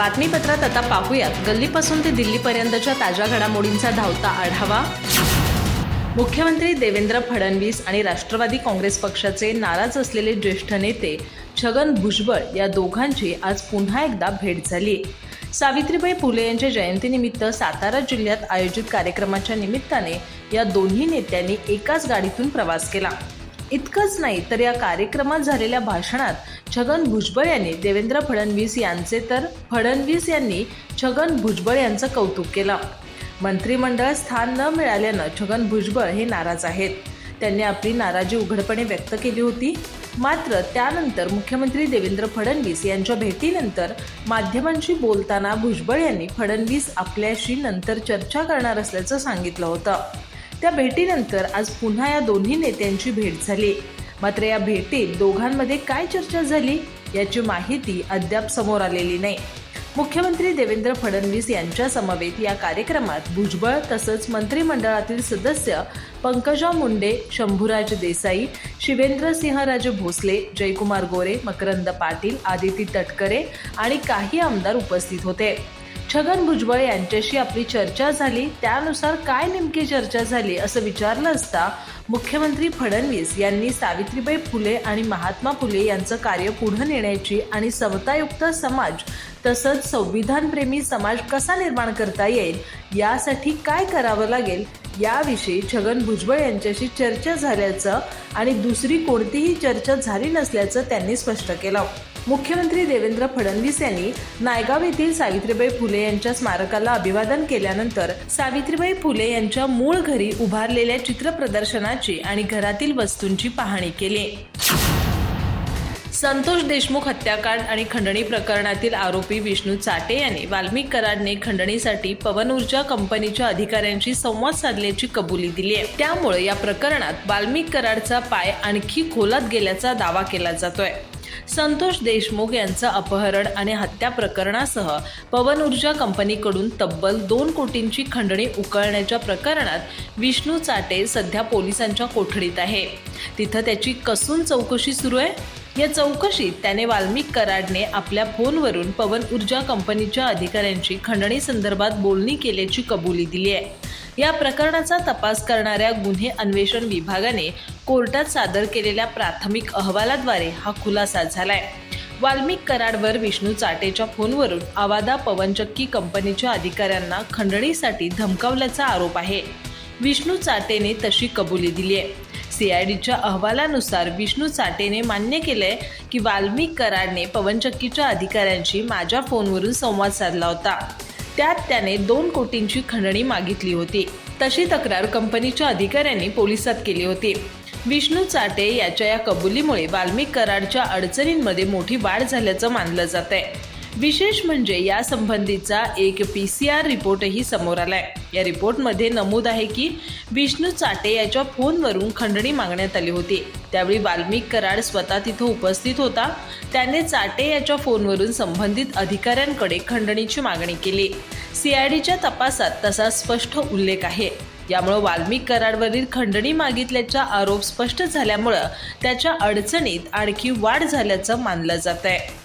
बातमीपत्रात आता पाहूयात. गल्लीपासून ते दिल्लीपर्यंतच्या ताज्या घडामोडींचा धावता आढावा. मुख्यमंत्री देवेंद्र फडणवीस आणि राष्ट्रवादी काँग्रेस पक्षाचे नाराज असलेले ज्येष्ठ नेते छगन भुजबळ या दोघांची आज पुन्हा एकदा भेट झाली. सावित्रीबाई फुले यांच्या जयंतीनिमित्त सातारा जिल्ह्यात आयोजित कार्यक्रमाच्या निमित्ताने या दोन्ही नेत्यांनी एकाच गाडीतून प्रवास केला. इतकंच नाही तर या कार्यक्रमात झालेल्या भाषणात छगन भुजबळ यांनी देवेंद्र फडणवीस यांचे तर फडणवीस यांनी छगन भुजबळ यांचं कौतुक केलं. मंत्रिमंडळ स्थान न मिळाल्यानं छगन भुजबळ हे नाराज आहेत. त्यांनी आपली नाराजी उघडपणे व्यक्त केली होती. मात्र त्यानंतर मुख्यमंत्री देवेंद्र फडणवीस यांच्या भेटीनंतर माध्यमांशी बोलताना भुजबळ यांनी फडणवीस आपल्याशी नंतर चर्चा करणार असल्याचं सांगितलं होतं. त्या भेटीनंतर आज पुन्हा या दोन्ही नेत्यांची भेट झाली. मात्र या भेटीत दोघांमध्ये काय चर्चा झाली याची माहिती अद्याप समोर आलेली नाही. मुख्यमंत्री देवेंद्र फडणवीस यांच्या समवेत या कार्यक्रमात भुजबळ तसंच मंत्रिमंडळातील सदस्य पंकजा मुंडे शंभूराज देसाई शिवेंद्र सिंहराजे भोसले जयकुमार गोरे मकरंद पाटील आदिती तटकरे आणि काही आमदार उपस्थित होते. छगन भुजबळ यांच्याशी आपली चर्चा झाली त्यानुसार काय नेमकी चर्चा झाली असं विचारलं असता मुख्यमंत्री फडणवीस यांनी सावित्रीबाई फुले आणि महात्मा फुले यांचं कार्य पुढे नेण्याची आणि समतायुक्त समाज तसंच संविधानप्रेमी समाज कसा निर्माण करता येईल यासाठी काय करावं लागेल याविषयी छगन भुजबळ यांच्याशी चर्चा झाल्याचं आणि दुसरी कोणतीही चर्चा झाली नसल्याचं त्यांनी स्पष्ट केलं. मुख्यमंत्री देवेंद्र फडणवीस यांनी नायगाव येथील सावित्रीबाई फुले यांच्या स्मारकाला अभिवादन केल्यानंतर सावित्रीबाई फुले यांच्या मूळ घरी उभारलेल्या चित्र प्रदर्शनाची आणि घरातील वस्तूंची पाहणी केली. संतोष देशमुख हत्याकांड आणि खंडणी प्रकरणातील आरोपी विष्णू चाटे यांनी वाल्मिक कराडने खंडणीसाठी पवन ऊर्जा कंपनीच्या अधिकाऱ्यांशी संवाद साधल्याची कबुली दिली आहे. त्यामुळे या प्रकरणात वाल्मिक कराडचा पाय आणखी खोलात गेल्याचा दावा केला जातोय. संतोष देशमुख यांचं अपहरण आणि हत्या प्रकरणासह पवन ऊर्जा कंपनीकडून तब्बल दोन कोटींची खंडणी उकळण्याच्या प्रकरणात विष्णू चाटे सध्या पोलिसांच्या कोठडीत आहे. तिथं त्याची कसून चौकशी सुरू आहे? या चौकशीत त्याने वाल्मिक कराडने आपल्या फोनवरून पवन ऊर्जा कंपनीच्या अधिकाऱ्यांची खंडणी संदर्भात बोलणी केल्याची कबुली दिली आहे. या प्रकरणाचा तपास करणाऱ्या गुन्हे अन्वेषण विभागाने कोर्टात सादर केलेल्या प्राथमिक अहवालाद्वारे हा खुलासा झालाय. वाल्मिक कराडवर विष्णू चाटेच्या फोनवरून आवादा पवनचक्की कंपनीच्या अधिकाऱ्यांना खंडणीसाठी धमकावल्याचा आरोप आहे. विष्णू चाटेने तशी कबुली दिली आहे. सीआयडीच्या अहवालानुसार विष्णू चाटेने मान्य केले की वाल्मिक कराडने पवनचक्कीच्या अधिकाऱ्यांशी माझ्या फोनवरून संवाद साधला होता. त्यात त्याने दोन कोटींची खंडणी मागितली होती. तशी तक्रार कंपनीच्या अधिकाऱ्यांनी पोलिसात केली होती. विष्णू चाटे याच्या या कबुलीमुळे वाल्मिक कराडच्या अडचणींमध्ये मोठी वाढ झाल्याचं मानलं जात आहे विशेष म्हणजे या संबंधीचा एक पी सी आर रिपोर्टही समोर आलाय. या रिपोर्टमध्ये नमूद आहे की विष्णू चाटे याच्या फोनवरून खंडणी मागण्यात आली होती. त्यावेळी वाल्मिक कराड स्वतः तिथं उपस्थित होता. त्याने चाटे याच्या फोनवरून संबंधित अधिकाऱ्यांकडे खंडणीची मागणी केली. सीआयडीच्या तपासात तसा स्पष्ट उल्लेख आहे. यामुळं वाल्मिक कराडवरील खंडणी मागितल्याचा आरोप स्पष्ट झाल्यामुळं त्याच्या अडचणीत आणखी वाढ झाल्याचं मानलं जात आहे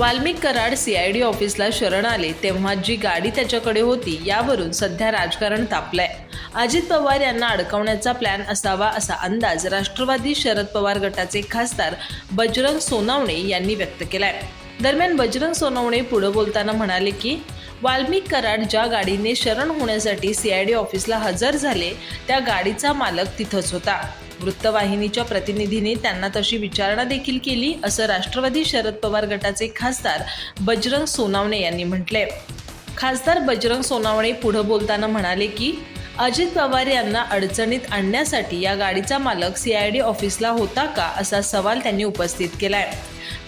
वाल्मिक कराड सीआयडी ऑफिसला शरण आले तेव्हा जी गाडी त्याच्याकडे होती यावरून सध्या राजकारण तापलंय. अजित पवार यांना अडकवण्याचा प्लॅन असावा असा अंदाज राष्ट्रवादी शरद पवार गटाचे खासदार बजरंग सोनावणे यांनी व्यक्त केलाय. दरम्यान बजरंग सोनवणे पुढे बोलताना म्हणाले की वाल्मिक कराड ज्या गाडीने शरण होण्यासाठी सीआयडी ऑफिसला हजर झाले त्या गाडीचा मालक तिथंच होता. वृत्तवाहिनीच्या प्रतिनिधीने त्यांना तशी विचारणा देखील केली असं राष्ट्रवादी शरद पवार गटाचे खासदार बजरंग सोनावणे यांनी म्हटले खासदार बजरंग सोनावणे पुढे बोलताना म्हणाले की अजित पवार यांना अडचणीत आणण्यासाठी या गाडीचा मालक सीआयडी ऑफिसला होता का? असा सवाल त्यांनी उपस्थित केलाय.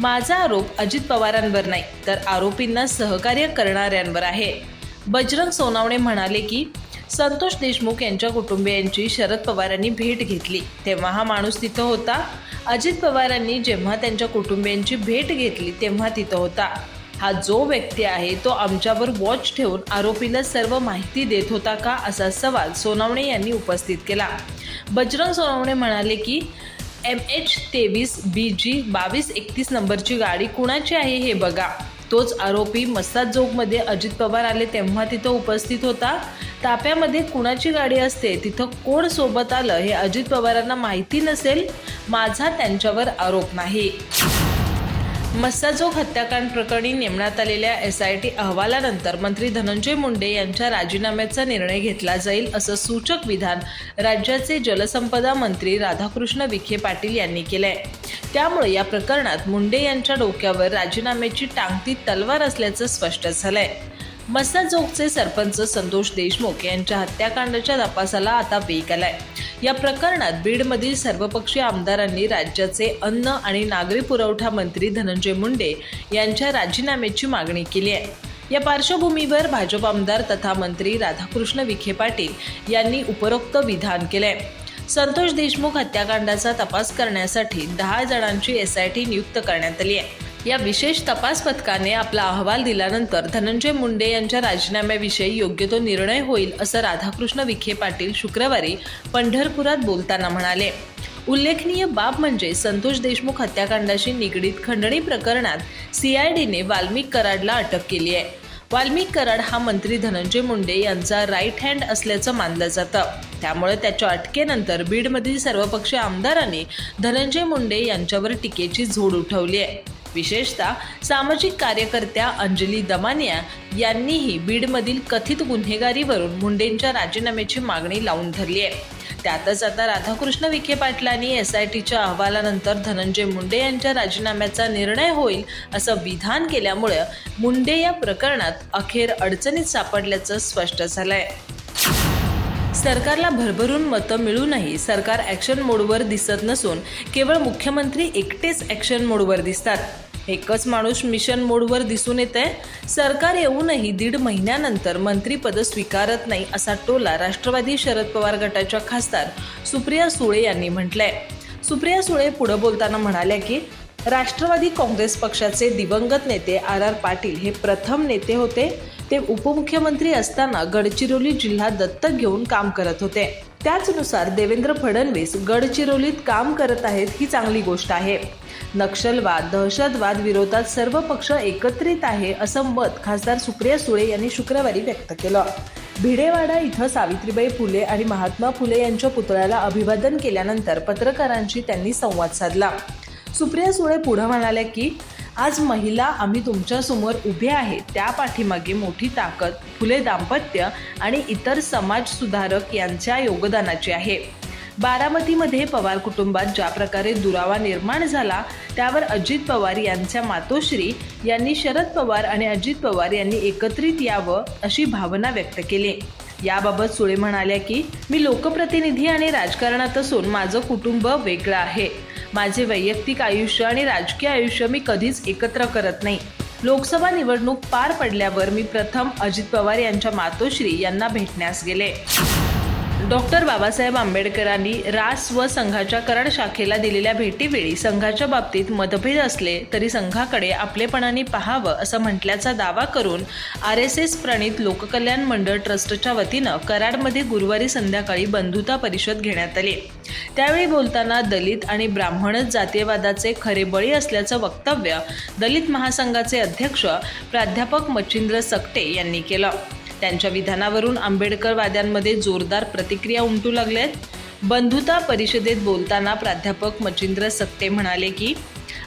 माझा आरोप अजित पवारांवर नाही तर आरोपींना सहकार्य करणाऱ्यांवर आहे. बजरंग सोनावणे म्हणाले की संतोष देशमुख यांच्या कुटुंबियांची शरद पवारांनी भेट घेतली. तेव्हा हा माणूस तिथं होता. अजित पवारांनी जेव्हा त्यांच्या कुटुंबियांची भेट घेतली तेव्हा तिथं होता. हा जो व्यक्ती आहे तो आमच्यावर वॉच ठेवून आरोपीला सर्व माहिती देत होता का असा सवाल सोनावणे यांनी उपस्थित केला. बजरंग सोनावणे म्हणाले की एम एच तेवीस बी जी बावीस एकतीस नंबरची गाडी कुणाची आहे हे बघा. तोच आरोपी मस्साजोगमध्ये अजित पवार आले तेव्हा तिथं उपस्थित होता. ताप्यामध्ये कुणाची गाडी असते तिथं कोण सोबत आलं हे अजित पवारांना माहिती नसेल माझा त्यांच्यावर आरोप नाही. मस्साजोग हत्याकांड प्रकरणी नेमण्यात आलेल्या एस आय टी अहवालानंतर मंत्री धनंजय मुंडे यांच्या राजीनाम्याचा निर्णय घेतला जाईल असं सूचक विधान राज्याचे जलसंपदा मंत्री राधाकृष्ण विखे पाटील यांनी केलंय. त्यामुळे या प्रकरणात मुंडे यांच्या डोक्यावर राजीनाम्याची टांगती तलवार असल्याचं स्पष्ट झालंय. मस्साजोगचे सरपंच संतोष देशमुख यांच्या हत्याकांडाच्या तपासाला आता वेग आलाय. या प्रकरणात बीडमधील सर्वपक्षीय आमदारांनी राज्याचे अन्न आणि नागरी पुरवठा मंत्री धनंजय मुंडे यांच्या राजीनाम्याची मागणी केली आहे. या पार्श्वभूमीवर भाजप आमदार तथा मंत्री राधाकृष्ण विखे पाटील यांनी उपरोक्त विधान केलंय. संतोष देशमुख हत्याकांडाचा तपास करण्यासाठी दहा जणांची एस आय टी नियुक्त करण्यात आली आहे. या विशेष तपास पथकाने आपला अहवाल दिल्यानंतर धनंजय मुंडे यांच्या राजीनाम्याविषयी योग्य तो निर्णय होईल असं राधाकृष्ण विखे पाटील शुक्रवारी पंढरपुरात बोलताना म्हणाले. उल्लेखनीय बाब म्हणजे संतोष देशमुख हत्याकांडाशी निगडीत खंडणी प्रकरणात सीआयडीने वाल्मिक कराडला अटक केली आहे. वाल्मिक कराड हा मंत्री धनंजय मुंडे यांचा राईट हँड असल्याचं मानलं जातं. त्यामुळे त्याच्या अटकेनंतर बीडमधील सर्वपक्षीय आमदारांनी धनंजय मुंडे यांच्यावर टीकेची झोड उठवली आहे. विशेषतः सामाजिक कार्यकर्त्या अंजली दमानिया यांनीही बीडमधील कथित गुन्हेगारीवरून मुंडेंच्या राजीनाम्याची मागणी लावून धरली आहे. त्यातच आता राधाकृष्ण विखे पाटलांनी एस आय टीच्या अहवालानंतर धनंजय मुंडे यांच्या राजीनाम्याचा निर्णय होईल असं विधान केल्यामुळे मुंडे या प्रकरणात अखेर अडचणीत सापडल्याचं स्पष्ट झालंय. सरकारला भरभरून मतं मिळूनही सरकार ॲक्शन मोडवर दिसत नसून केवळ मुख्यमंत्री एकटेच ॲक्शन मोडवर दिसतात. एकच माणूस मिशन मोडवर दिसून येत आहे सरकार येऊनही दीड महिन्यानंतर मंत्रीपद स्वीकारत नाही असा टोला राष्ट्रवादी शरद पवार गटाच्या खासदार सुप्रिया सुळे यांनी म्हटलंय. सुप्रिया सुळे पुढं बोलताना म्हणाल्या की राष्ट्रवादी काँग्रेस पक्षाचे दिवंगत नेते आर आर पाटील हे प्रथम नेते होते. ते उपमुख्यमंत्री असताना गडचिरोली जिल्हा दत्तक घेऊन काम करत होते. त्याचनुसार देवेंद्र फडणवीस गडचिरोलीत काम करत आहेत ही चांगली गोष्ट आहे. नक्षलवाद दहशतवाद विरोधात सर्व पक्ष एकत्रित आहे असं मत खासदार सुप्रिया सुळे यांनी शुक्रवारी व्यक्त केलं. भिडेवाडा इथं सावित्रीबाई फुले आणि महात्मा फुले यांच्या पुतळ्याला अभिवादन केल्यानंतर पत्रकारांशी त्यांनी संवाद साधला. सुप्रिया सुळे पुढे म्हणाल्या की आज महिला आम्ही तुमच्यासमोर उभे आहे त्या पाठीमागे मोठी ताकद फुले दाम्पत्य आणि इतर समाज सुधारक यांच्या योगदानाची आहे. बारामतीमध्ये पवार कुटुंबात ज्या प्रकारे दुरावा निर्माण झाला त्यावर अजित पवार यांच्या मातोश्री यांनी शरद पवार आणि अजित पवार यांनी एकत्रित यावं अशी भावना व्यक्त केली. याबाबत सुळे म्हणाल्या की मी लोकप्रतिनिधी आणि राजकारणात असून माझं कुटुंब वेगळं आहे. माझे वैयक्तिक आयुष्य आणि राजकीय आयुष्य मी कधीच एकत्र करत नाही. लोकसभा निवडणूक पार पडल्यावर मी प्रथम अजित पवार यांच्या मातोश्री यांना भेटण्यास गेले. डॉक्टर बाबासाहेब आंबेडकरांनी रास व संघाच्या कराड शाखेला दिलेल्या भेटीवेळी संघाच्या बाबतीत मतभेद असले तरी संघाकडे आपलेपणाने पाहावं असं म्हटल्याचा दावा करून आर एस एस प्रणित लोककल्याण मंडळ ट्रस्टच्या वतीनं कराडमध्ये गुरुवारी संध्याकाळी बंधुता परिषद घेण्यात आली. त्यावेळी बोलताना दलित आणि ब्राह्मणच जातीयवादाचे खरे बळी असल्याचं वक्तव्य दलित महासंघाचे अध्यक्ष प्राध्यापक मच्छिंद्र सकटे यांनी केलं. त्यांच्या विधानावरून आंबेडकरवाद्यांमध्ये जोरदार प्रतिक्रिया उमटू लागल्यात बंधुता परिषदेत बोलताना प्राध्यापक मचिंद्र सक्ते म्हणाले की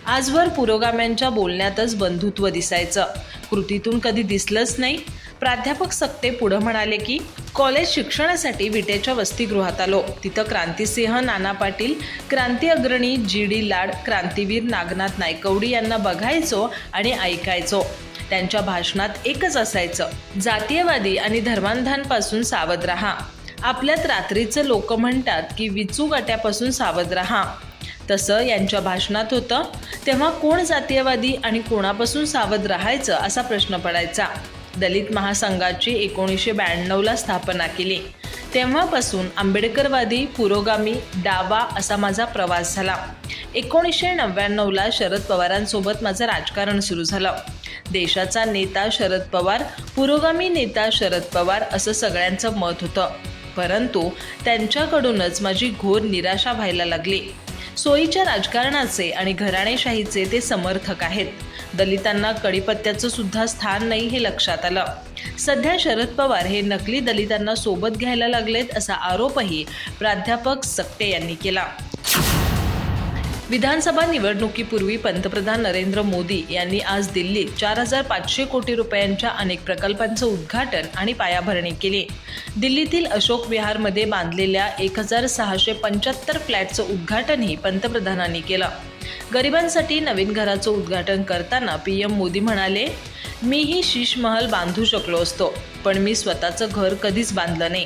आजवर पुरोगाम्यांच्या बोलण्यातच बंधुत्व दिसायचं. कृतीतून कधी दिसलंच नाही. प्राध्यापक सक्ते पुढं म्हणाले की कॉलेज शिक्षणासाठी विटेच्या वसतिगृहात आलो. तिथं क्रांतिसिंह नाना पाटील क्रांती अग्रणी जी डी लाड क्रांतीवीर नागनाथ नायकवडी यांना बघायचो आणि ऐकायचो. त्यांच्या भाषणात एकच असायचं. जातीयवादी आणि धर्मांधांपासून सावध राहा. आपल्यात रात्रीचं लोक म्हणतात की विचू गाट्यापासून सावध राहा. तसं यांच्या भाषणात होतं तेव्हा कोण जातीयवादी आणि कोणापासून सावध राहायचं? असा प्रश्न पडायचा. दलित महासंघाची एकोणीसशे ब्याण्णवला स्थापना केली. तेव्हापासून आंबेडकरवादी पुरोगामी डावा असा माझा प्रवास झाला. एकोणीसशे नव्याण्णवला शरद पवारांसोबत माझं राजकारण सुरू झालं. देशाचा नेता शरद पवार पुरोगामी नेता शरद पवार असं सगळ्यांचं मत होतं. परंतु त्यांच्याकडूनच माझी घोर निराशा व्हायला लागली. सोयीच्या राजकारणाचे आणि घराणेशाहीचे ते समर्थक आहेत. दलितांना कडीपत्त्याचं सुद्धा स्थान नाही हे लक्षात आलं. सध्या शरद पवार हे नकली दलितांना सोबत घ्यायला लागलेत असा आरोपही प्राध्यापक सक्ते यांनी केला. विधानसभा निवडणुकीपूर्वी पंतप्रधान नरेंद्र मोदी यांनी आज दिल्लीत चार हजार पाचशे कोटी रुपयांच्या अनेक प्रकल्पांचं उद्घाटन आणि पायाभरणी केली. दिल्लीतील अशोक विहारमध्ये बांधलेल्या एक हजार सहाशे पंच्याहत्तर फ्लॅटचं उद्घाटनही पंतप्रधानांनी केलं. गरिबांसाठी नवीन घराचं उद्घाटन करताना पी एम मोदी म्हणाले मीही शीश महल बांधू शकलो असतो पण मी स्वतःचं घर कधीच बांधलं नाही.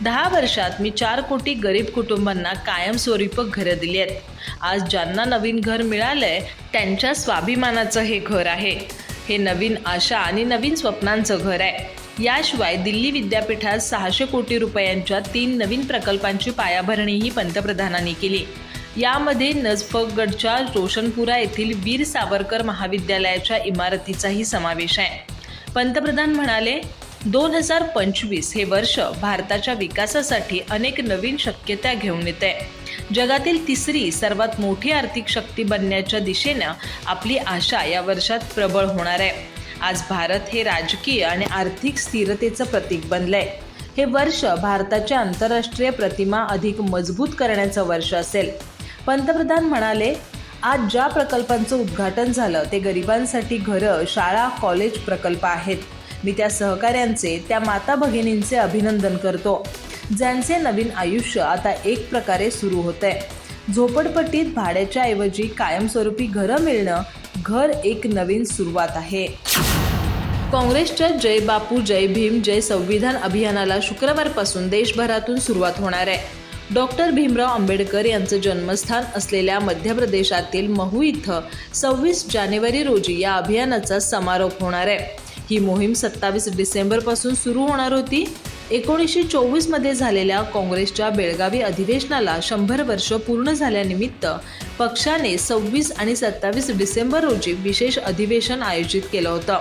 दहा वर्षात मी चार कोटी गरीब कुटुंबांना कायमस्वरूपक घरं दिली आहेत. आज ज्यांना नवीन घर मिळालंय त्यांच्या स्वाभिमानाचं हे घर आहे. हे नवीन आशा आणि नवीन स्वप्नांचं घर आहे. याशिवाय दिल्ली विद्यापीठात सहाशे कोटी रुपयांच्या तीन नवीन प्रकल्पांची पायाभरणीही पंतप्रधानांनी केली. यामध्ये नजफगडच्या रोशनपुरा येथील वीर सावरकर महाविद्यालयाच्या इमारतीचाही समावेश आहे. पंतप्रधान म्हणाले दोन हजार पंचवीस हे वर्ष भारताच्या विकासासाठी अनेक नवीन शक्यता घेऊन येते. जगातील तिसरी सर्वात मोठी आर्थिक शक्ती बनण्याच्या दिशेनं आपली आशा या वर्षात प्रबळ होणार आहे. आज भारत हे राजकीय आणि आर्थिक स्थिरतेचं प्रतीक बनलंय. हे वर्ष भारताच्या आंतरराष्ट्रीय प्रतिमा अधिक मजबूत करण्याचं वर्ष असेल. पंतप्रधान म्हणाले आज ज्या प्रकल्पांचं उद्घाटन झालं ते गरिबांसाठी घरं शाळा कॉलेज प्रकल्प आहेत. मी त्या सहकाऱ्यांचे त्या माता भगिनींचे अभिनंदन करतो. ज्यांचे नवीन आयुष्य आता एक प्रकारे सुरू होत आहे झोपडपट्टीत भाड्याच्या ऐवजी कायमस्वरूपी घरं मिळणं घर एक नवीन सुरुवात आहे. काँग्रेसच्या जय बापू जय भीम जय संविधान अभियानाला शुक्रवारपासून देशभरातून सुरुवात होणार आहे. डॉक्टर भीमराव आंबेडकर यांचं जन्मस्थान असलेल्या मध्य प्रदेशातील महू इथं सव्वीस जानेवारी रोजी या अभियानाचा समारोप होणार आहे. ही मोहीम सत्तावीस डिसेंबरपासून सुरू होणार होती. एकोणीसशे चोवीसमध्ये झालेल्या काँग्रेसच्या बेळगावी अधिवेशनाला शंभर वर्ष पूर्ण झाल्यानिमित्त पक्षाने सव्वीस आणि सत्तावीस डिसेंबर रोजी विशेष अधिवेशन आयोजित केलं होतं.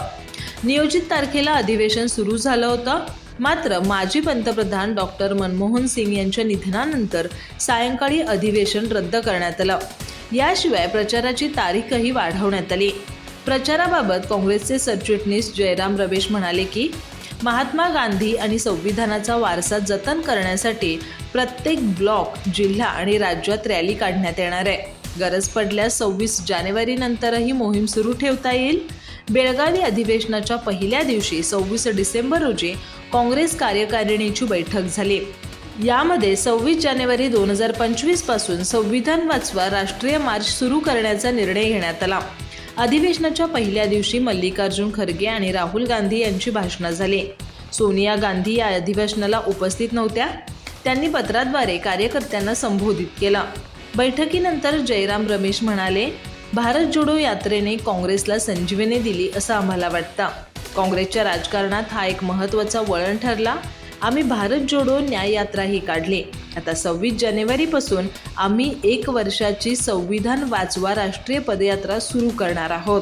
नियोजित तारखेला अधिवेशन सुरू झालं होतं. मात्र माजी पंतप्रधान डॉक्टर मनमोहन सिंग यांच्या निधनानंतर सायंकाळी अधिवेशन रद्द करण्यात आलं. याशिवाय प्रचाराची तारीखही वाढवण्यात आली. प्रचाराबाबत काँग्रेसचे सरचिटणीस जयराम रमेश म्हणाले की महात्मा गांधी आणि संविधानाचा वारसा जतन करण्यासाठी प्रत्येक ब्लॉक जिल्हा आणि राज्यात रॅली काढण्यात येणार आहे. गरज पडल्यास सव्वीस जानेवारी नंतरही मोहीम सुरू ठेवता येईल. बेळगावी अधिवेशनाच्या पहिल्या दिवशी सव्वीस डिसेंबर रोजी काँग्रेस कार्यकारिणीची बैठक झाली. यामध्ये सव्वीस जानेवारी दोन हजार पंचवीसपासून संविधान वाचवा राष्ट्रीय मार्च सुरू करण्याचा निर्णय घेण्यात आला. अधिवेशनाच्या पहिल्या दिवशी मल्लिकार्जुन खरगे आणि राहुल गांधी यांची भाषणं झाली. सोनिया गांधी या अधिवेशनाला उपस्थित नव्हत्या. त्यांनी पत्राद्वारे कार्यकर्त्यांना संबोधित केलं. बैठकीनंतर जयराम रमेश म्हणाले भारत जोडो यात्रेने काँग्रेसला संजीवनी दिली असं आम्हाला वाटतं. काँग्रेसच्या राजकारणात हा एक महत्त्वाचा वळण ठरला. आम्ही भारत जोडो न्याय यात्राही काढली. आता सव्वीस जानेवारीपासून आम्ही एक वर्षाची संविधान वाचवा राष्ट्रीय पदयात्रा सुरू करणार आहोत.